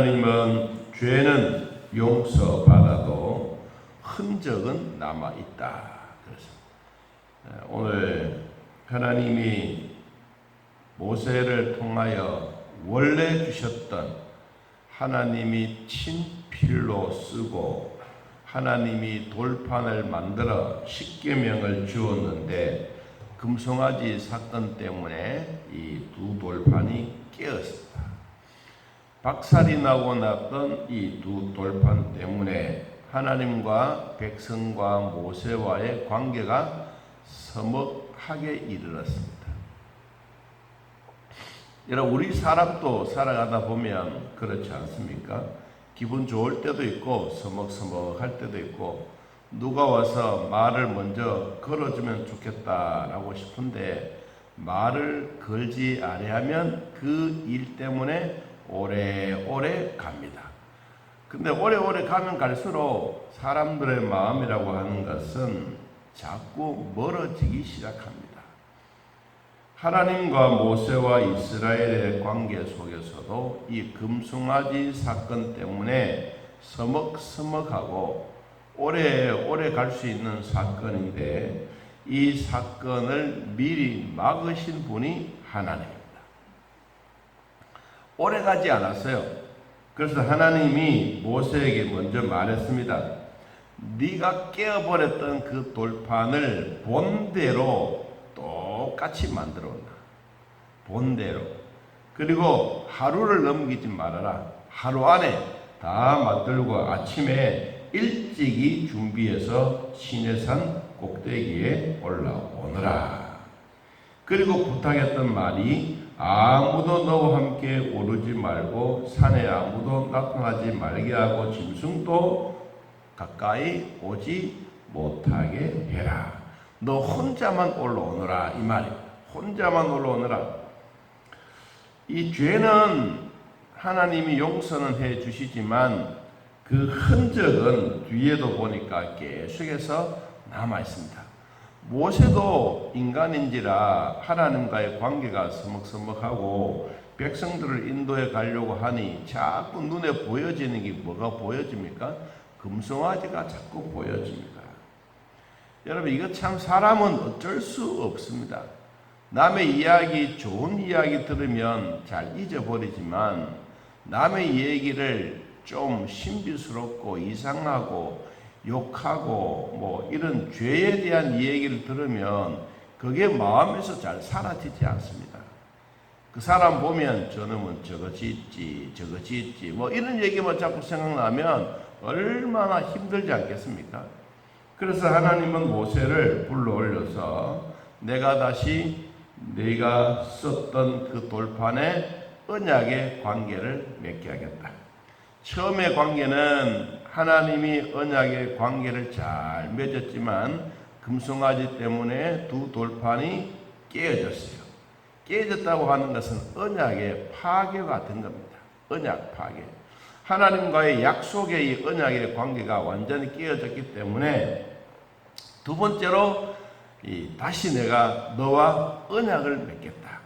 하나님은 죄는 용서받아도 흔적은 남아 있다. 그래서 오늘 하나님이 모세를 통하여 원래 주셨던 하나님이 친필로 쓰고 하나님이 돌판을 만들어 십계명을 주었는데 금송아지 사건 때문에 이 두 돌판이 깨었습니다. 박살이 나고 났던 이 두 돌판 때문에 하나님과 백성과 모세와의 관계가 서먹하게 이르렀습니다. 여러분 우리 사람도 살아가다 보면 그렇지 않습니까? 기분 좋을 때도 있고 서먹서먹할 때도 있고 누가 와서 말을 먼저 걸어주면 좋겠다라고 싶은데 말을 걸지 아니하면 그 일 때문에 오래오래 갑니다. 근데 오래오래 가면 갈수록 사람들의 마음이라고 하는 것은 자꾸 멀어지기 시작합니다. 하나님과 모세와 이스라엘의 관계 속에서도 이 금송아지 사건 때문에 서먹서먹하고 오래오래 갈 수 있는 사건인데 이 사건을 미리 막으신 분이 하나님입니다. 오래 가지 않았어요. 그래서 하나님이 모세에게 먼저 말했습니다. 네가 깨어버렸던 그 돌판을 본대로 똑같이 만들어 온다. 본대로. 그리고 하루를 넘기지 말아라. 하루 안에 다 만들고 아침에 일찍이 준비해서 시내산 꼭대기에 올라오너라. 그리고 부탁했던 말이 아무도 너와 함께 오르지 말고 산에 아무도 나타나지 말게 하고 짐승도 가까이 오지 못하게 해라. 너 혼자만 올라오너라 이 말입니다. 혼자만 올라오너라. 이 죄는 하나님이 용서는 해 주시지만 그 흔적은 뒤에도 보니까 계속해서 남아 있습니다. 모세도 인간인지라 하나님과의 관계가 서먹서먹하고 백성들을 인도해 가려고 하니 자꾸 눈에 보여지는 게 뭐가 보여집니까? 금송아지가 자꾸 보여집니다. 여러분 이거 참 사람은 어쩔 수 없습니다. 남의 이야기 좋은 이야기 들으면 잘 잊어버리지만 남의 얘기를 좀 신비스럽고 이상하고 욕하고 뭐 이런 죄에 대한 얘기를 들으면 그게 마음에서 잘 사라지지 않습니다. 그 사람 보면 저놈은 저거 짓지 저거 짓지 뭐 이런 얘기만 자꾸 생각나면 얼마나 힘들지 않겠습니까? 그래서 하나님은 모세를 불러 올려서 내가 다시 네가 썼던 그 돌판에 언약의 관계를 맺게 하겠다. 처음의 관계는 하나님이 언약의 관계를 잘 맺었지만 금송아지 때문에 두 돌판이 깨어졌어요. 깨어졌다고 하는 것은 언약의 파괴가 된 겁니다. 언약 파괴. 하나님과의 약속의 이 언약의 관계가 완전히 깨어졌기 때문에 두 번째로 다시 내가 너와 언약을 맺겠다.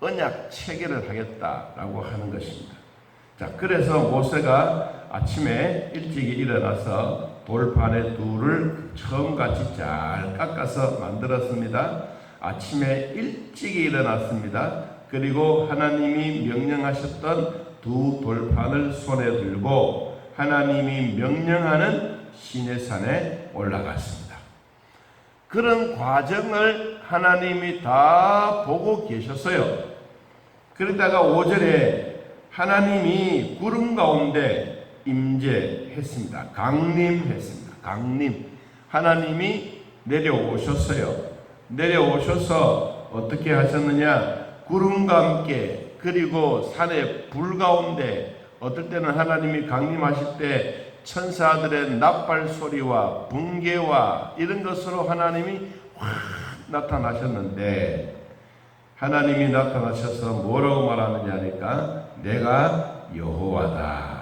언약 체계를 하겠다라고 하는 것입니다. 자, 그래서 모세가 아침에 일찍 일어나서 돌판에 둘을 처음같이 잘 깎아서 만들었습니다. 아침에 일찍 일어났습니다. 그리고 하나님이 명령하셨던 두 돌판을 손에 들고 하나님이 명령하는 시내산에 올라갔습니다. 그런 과정을 하나님이 다 보고 계셨어요. 그러다가 5절에 하나님이 구름 가운데 임재했습니다. 강림했습니다. 강림. 하나님이 내려오셨어요. 내려오셔서 어떻게 하셨느냐? 구름과 함께 그리고 산의 불 가운데 어떨 때는 하나님이 강림하실 때 천사들의 납발 소리와 붕괴와 이런 것으로 하나님이 확 나타나셨는데 하나님이 나타나셔서 뭐라고 말하느냐니까 내가 여호와다.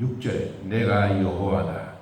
6절 내가 여호와다.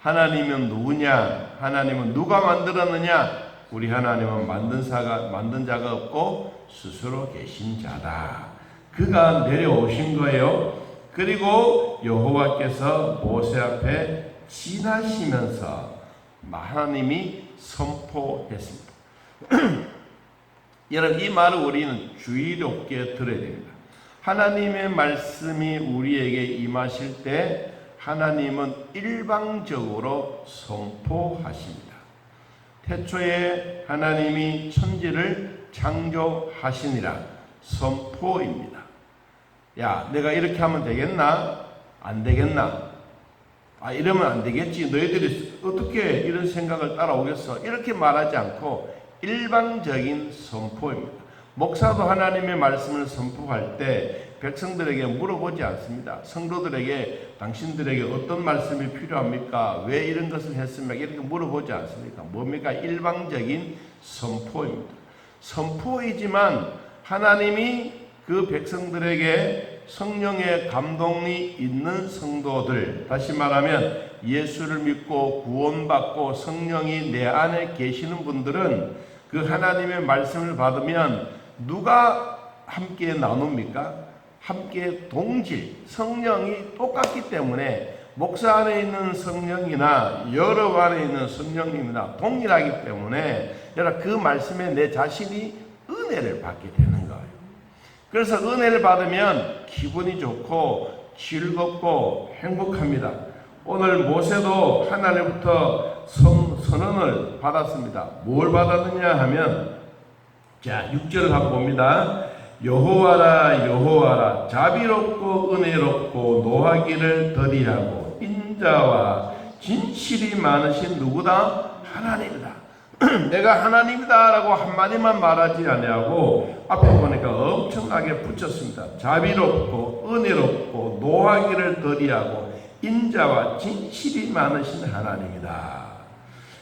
하나님은 누구냐? 하나님은 누가 만들었느냐? 우리 하나님은 만든 자가 만든 자가 없고 스스로 계신 자다. 그가 내려오신 거예요. 그리고 여호와께서 모세 앞에 지나시면서 하나님이 선포했습니다. 여러분 이 말을 우리는 주의롭게 들어야 됩니다. 하나님의 말씀이 우리에게 임하실 때 하나님은 일방적으로 선포하십니다. 태초에 하나님이 천지를 창조하시니라 선포입니다. 야, 내가 이렇게 하면 되겠나? 안 되겠나? 아, 이러면 안 되겠지. 너희들이 어떻게 이런 생각을 따라오겠어? 이렇게 말하지 않고 일방적인 선포입니다. 목사도 하나님의 말씀을 선포할 때 백성들에게 물어보지 않습니다. 성도들에게 당신들에게 어떤 말씀이 필요합니까? 왜 이런 것을 했습니까? 이렇게 물어보지 않습니까? 뭡니까? 일방적인 선포입니다. 선포이지만 하나님이 그 백성들에게 성령의 감동이 있는 성도들, 다시 말하면 예수를 믿고 구원받고 성령이 내 안에 계시는 분들은 그 하나님의 말씀을 받으면 누가 함께 나눕니까? 함께 동질, 성령이 똑같기 때문에 목사 안에 있는 성령이나 여러 안에 있는 성령님이나 동일하기 때문에 여러분 그 말씀에 내 자신이 은혜를 받게 되는 거예요. 그래서 은혜를 받으면 기분이 좋고 즐겁고 행복합니다. 오늘 모세도 하나님부터 선, 선언을 받았습니다. 뭘 받았느냐 하면 자 6절을 한번 봅니다. 여호와라 여호와라 자비롭고 은혜롭고 노하기를 더디하고 인자와 진실이 많으신 누구다 하나님이다. 내가 하나님이다라고 한마디만 말하지 아니하고 앞에 보니까 엄청나게 붙였습니다. 자비롭고 은혜롭고 노하기를 더디하고 인자와 진실이 많으신 하나님이다.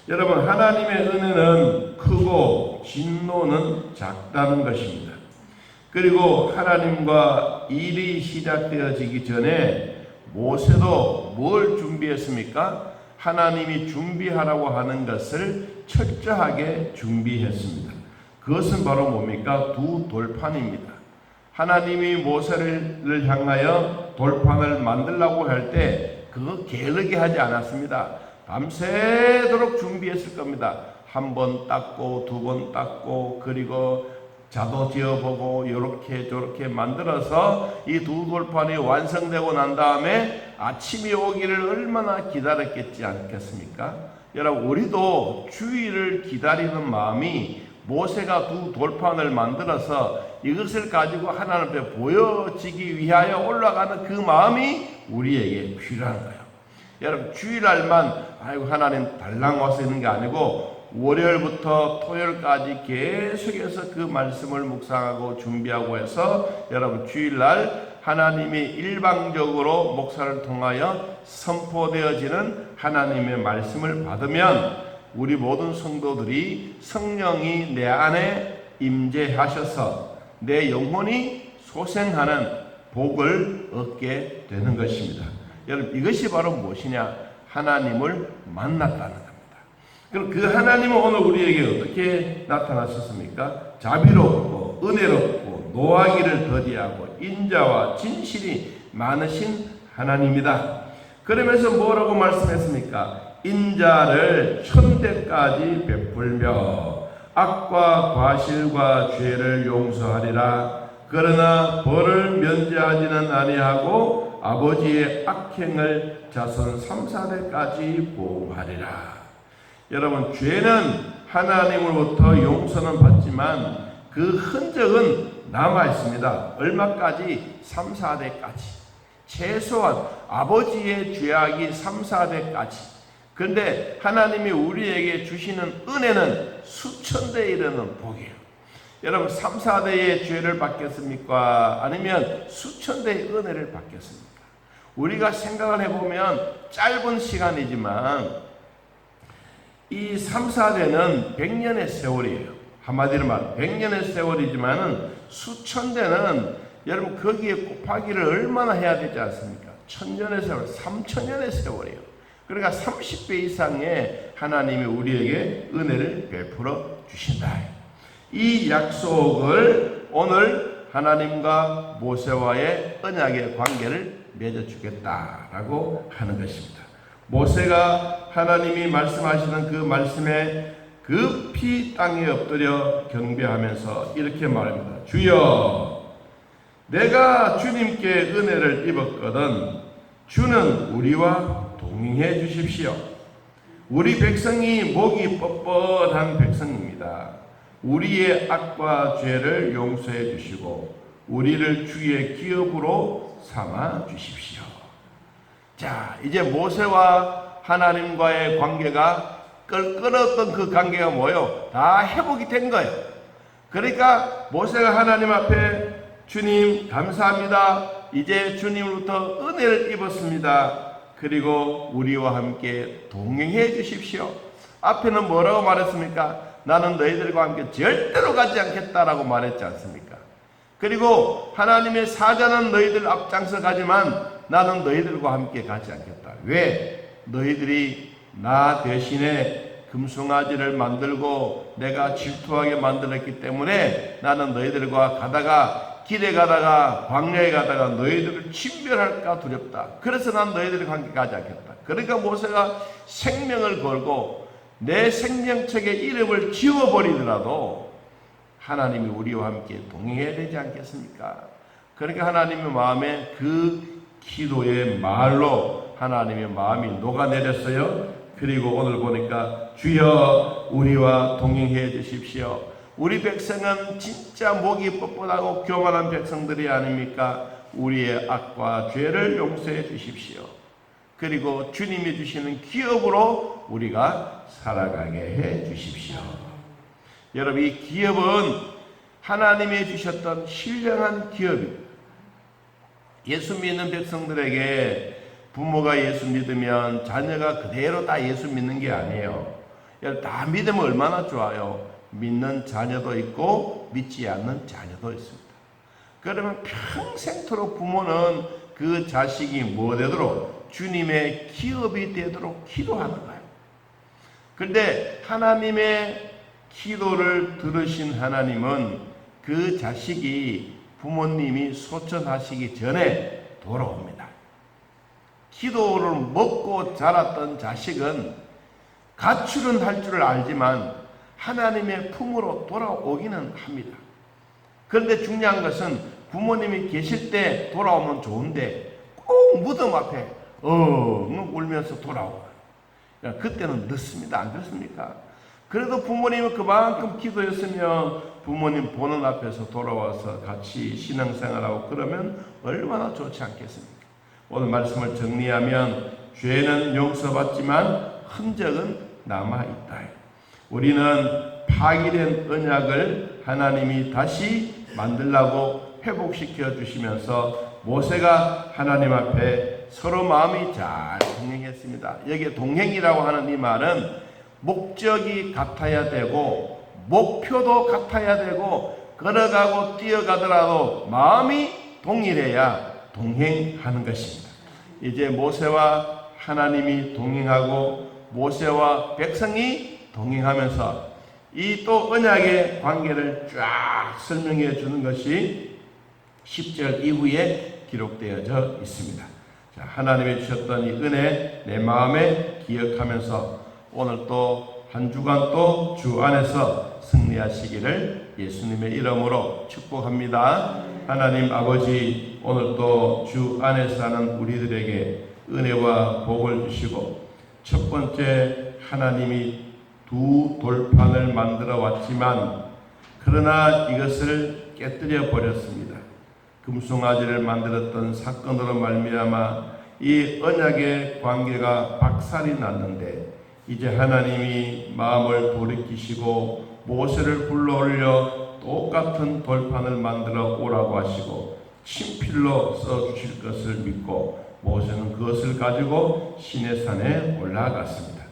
여러분 하나님의 은혜는 크고 진노는 작다는 것입니다. 그리고 하나님과 일이 시작되어지기 전에 모세도 뭘 준비했습니까? 하나님이 준비하라고 하는 것을 철저하게 준비했습니다. 그것은 바로 뭡니까? 두 돌판입니다. 하나님이 모세를 향하여 돌판을 만들라고 할 때 그거 게으르게 하지 않았습니다. 밤새도록 준비했을 겁니다. 한 번 닦고 두 번 닦고 그리고 자도 지어보고 이렇게 저렇게 만들어서 이 두 돌판이 완성되고 난 다음에 아침이 오기를 얼마나 기다렸겠지 않겠습니까? 여러분 우리도 주의를 기다리는 마음이 모세가 두 돌판을 만들어서 이것을 가지고 하나님 앞에 보여지기 위하여 올라가는 그 마음이 우리에게 필요한 거예요. 여러분 주일날만 아이고 하나님 달랑 와서 있는 게 아니고 월요일부터 토요일까지 계속해서 그 말씀을 묵상하고 준비하고 해서 여러분 주일날 하나님이 일방적으로 목사를 통하여 선포되어지는 하나님의 말씀을 받으면 우리 모든 성도들이 성령이 내 안에 임재하셔서 내 영혼이 소생하는 복을 얻게 되는 것입니다. 여러분 이것이 바로 무엇이냐? 하나님을 만났다는 겁니다. 그럼 그 하나님은 오늘 우리에게 어떻게 나타나셨습니까? 자비롭고 은혜롭고 노하기를 더디하고 인자와 진실이 많으신 하나님이다. 그러면서 뭐라고 말씀했습니까? 인자를 천대까지 베풀며 악과 과실과 죄를 용서하리라. 그러나 벌을 면제하지는 아니하고 아버지의 악행을 자손 3, 4대까지 보호하리라. 여러분 죄는 하나님으로부터 용서는 받지만 그 흔적은 남아 있습니다. 얼마까지? 3, 4대까지. 최소한 아버지의 죄악이 3, 4대까지. 그런데 하나님이 우리에게 주시는 은혜는 수천 대 이르는 복이에요. 여러분 3, 4대의 죄를 받겠습니까? 아니면 수천 대의 은혜를 받겠습니까? 우리가 생각을 해보면 짧은 시간이지만 이 3, 4대는 100년의 세월이에요. 한마디로 말 100년의 세월이지만은 수천 대는 여러분 거기에 곱하기를 얼마나 해야 되지 않습니까? 천년의 세월, 3천년의 세월이에요. 그러니까 30배 이상의 하나님이 우리에게 은혜를 베풀어 주신다. 이 약속을 오늘 하나님과 모세와의 언약의 관계를 맺어주겠다라고 하는 것입니다. 모세가 하나님이 말씀하시는 그 말씀에 급히 땅에 엎드려 경배하면서 이렇게 말합니다. 주여, 내가 주님께 은혜를 입었거든 주는 우리와 동행해 주십시오. 우리 백성이 목이 뻣뻣한 백성입니다. 우리의 악과 죄를 용서해 주시고 우리를 주의 기업으로 삼아 주십시오. 자, 이제 모세와 하나님과의 관계가 끌끌었던 그 관계가 뭐요? 다 회복이 된 거예요. 그러니까 모세가 하나님 앞에 주님 감사합니다. 이제 주님으로부터 은혜를 입었습니다. 그리고 우리와 함께 동행해 주십시오. 앞에는 뭐라고 말했습니까? 나는 너희들과 함께 절대로 가지 않겠다라고 말했지 않습니까? 그리고 하나님의 사자는 너희들 앞장서 가지만 나는 너희들과 함께 가지 않겠다. 왜? 너희들이 나 대신에 금송아지를 만들고 내가 질투하게 만들었기 때문에 나는 너희들과 가다가 길에 가다가 광야에 가다가 너희들을 침멸할까 두렵다. 그래서 난 너희들과 함께 가지 않겠다. 그러니까 모세가 생명을 걸고 내 생명책에 이름을 지워버리더라도 하나님이 우리와 함께 동행해야 되지 않겠습니까? 그러니까 하나님의 마음에 그 기도의 말로 하나님의 마음이 녹아내렸어요. 그리고 오늘 보니까 주여 우리와 동행해 주십시오. 우리 백성은 진짜 목이 뻣뻣하고 교만한 백성들이 아닙니까? 우리의 악과 죄를 용서해 주십시오. 그리고 주님이 주시는 기업으로 우리가 살아가게 해 주십시오. 여러분 이 기업은 하나님이 주셨던 신령한 기업입니다. 예수 믿는 백성들에게 부모가 예수 믿으면 자녀가 그대로 다 예수 믿는 게 아니에요. 다 믿으면 얼마나 좋아요. 믿는 자녀도 있고 믿지 않는 자녀도 있습니다. 그러면 평생토록 부모는 그 자식이 뭐 되도록 주님의 기업이 되도록 기도하는 거예요. 그런데 하나님의 기도를 들으신 하나님은 그 자식이 부모님이 소천하시기 전에 돌아옵니다. 기도를 먹고 자랐던 자식은 가출은 할 줄을 알지만 하나님의 품으로 돌아오기는 합니다. 그런데 중요한 것은 부모님이 계실 때 돌아오면 좋은데 꼭 무덤 앞에 어 울면서 돌아오고 그때는 늦습니다. 안 그렇습니까? 그래도 부모님은 그만큼 기도했으면 부모님 보는 앞에서 돌아와서 같이 신앙생활하고 그러면 얼마나 좋지 않겠습니까? 오늘 말씀을 정리하면 죄는 용서받지만 흔적은 남아있다. 우리는 파기된 언약을 하나님이 다시 만들라고 회복시켜 주시면서 모세가 하나님 앞에 서로 마음이 잘 동행했습니다. 여기 동행이라고 하는 이 말은 목적이 같아야 되고 목표도 같아야 되고 걸어가고 뛰어가더라도 마음이 동일해야 동행하는 것입니다. 이제 모세와 하나님이 동행하고 모세와 백성이 동행하면서 이 또 언약의 관계를 쫙 설명해 주는 것이 10절 이후에 기록되어져 있습니다. 자, 하나님이 주셨던 이 은혜 내 마음에 기억하면서 오늘 또 한 주간 또 주 안에서 승리하시기를 예수님의 이름으로 축복합니다. 하나님 아버지 오늘 또 주 안에 사는 우리들에게 은혜와 복을 주시고 첫 번째 하나님이 두 돌판을 만들어 왔지만 그러나 이것을 깨뜨려 버렸습니다. 금송아지를 만들었던 사건으로 말미암아 이 언약의 관계가 박살이 났는데 이제 하나님이 마음을 돌이키시고 모세를 불러올려 똑같은 돌판을 만들어 오라고 하시고 친필로 써 주실 것을 믿고 모세는 그것을 가지고 시내산에 올라갔습니다.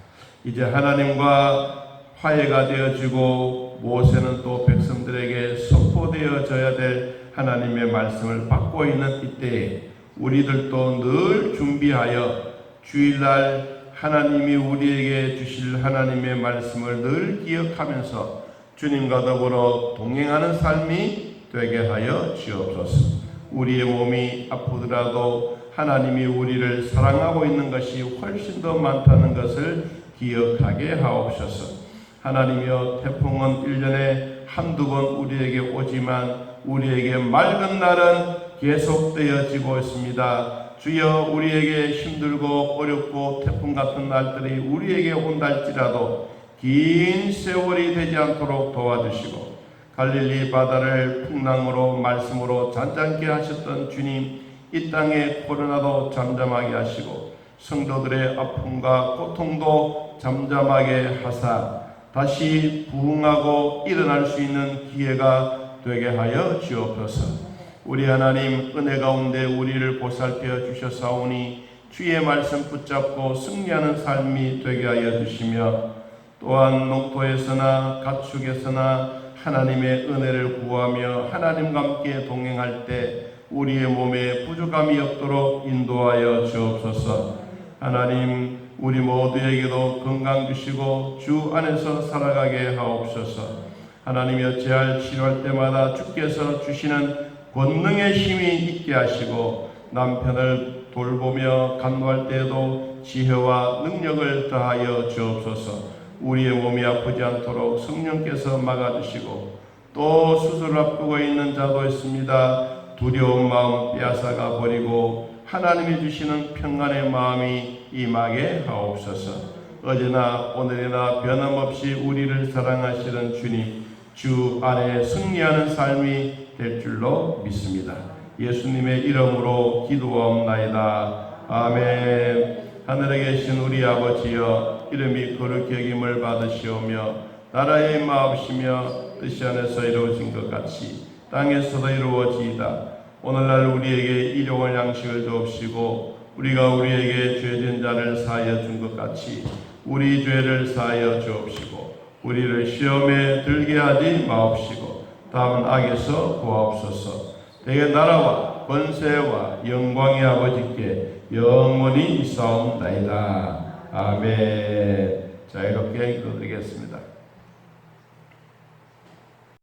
이제 하나님과 화해가 되어지고 모세는 또 백성들에게 선포되어져야 될 하나님의 말씀을 받고 있는 이때에 우리들도 늘 준비하여 주일날 하나님이 우리에게 주실 하나님의 말씀을 늘 기억하면서 주님과 더불어 동행하는 삶이 되게 하여 주옵소서. 우리의 몸이 아프더라도 하나님이 우리를 사랑하고 있는 것이 훨씬 더 많다는 것을 기억하게 하옵소서. 하나님이여 태풍은 1년에 한두 번 우리에게 오지만 우리에게 맑은 날은 계속되어지고 있습니다. 주여 우리에게 힘들고 어렵고 태풍 같은 날들이 우리에게 온다 할지라도 긴 세월이 되지 않도록 도와주시고 갈릴리 바다를 풍랑으로 말씀으로 잔잔케 하셨던 주님 이 땅의 코로나도 잠잠하게 하시고 성도들의 아픔과 고통도 잠잠하게 하사 다시 부흥하고 일어날 수 있는 기회가 되게 하여 주옵소서. 우리 하나님 은혜 가운데 우리를 보살펴 주셨사오니 주의 말씀 붙잡고 승리하는 삶이 되게 하여 주시며 또한 농토에서나 가축에서나 하나님의 은혜를 구하며 하나님과 함께 동행할 때 우리의 몸에 부족함이 없도록 인도하여 주옵소서. 하나님 우리 모두에게도 건강 주시고 주 안에서 살아가게 하옵소서. 하나님이 어찌할 치료할 때마다 주께서 주시는 권능의 힘이 있게 하시고 남편을 돌보며 간호할 때에도 지혜와 능력을 더하여 주옵소서. 우리의 몸이 아프지 않도록 성령께서 막아주시고 또 수술을 앞두고 있는 자도 있습니다. 두려운 마음 빼앗아가 버리고 하나님이 주시는 평안의 마음이 임하게 하옵소서. 어제나 오늘이나 변함없이 우리를 사랑하시는 주님, 주 안에 승리하는 삶이 될 줄로 믿습니다. 예수님의 이름으로 기도하옵나이다. 아멘. 하늘에 계신 우리 아버지여 이름이 거룩히 여김을 받으시오며 나라의 마옵시며 뜻이 안에서 이루어진 것 같이 땅에서도 이루어지이다. 오늘날 우리에게 일용할 양식을 주옵시고 우리가 우리에게 죄진 자를 사하여 준 것 같이 우리 죄를 사하여 주옵시고 우리를 시험에 들게 하지 마옵시고 다음은 악에서 구하옵소서. 대개 나라와 권세와 영광의 아버지께 영원히 있사옵나이다. 아멘. 자 이렇게 기도드리겠습니다.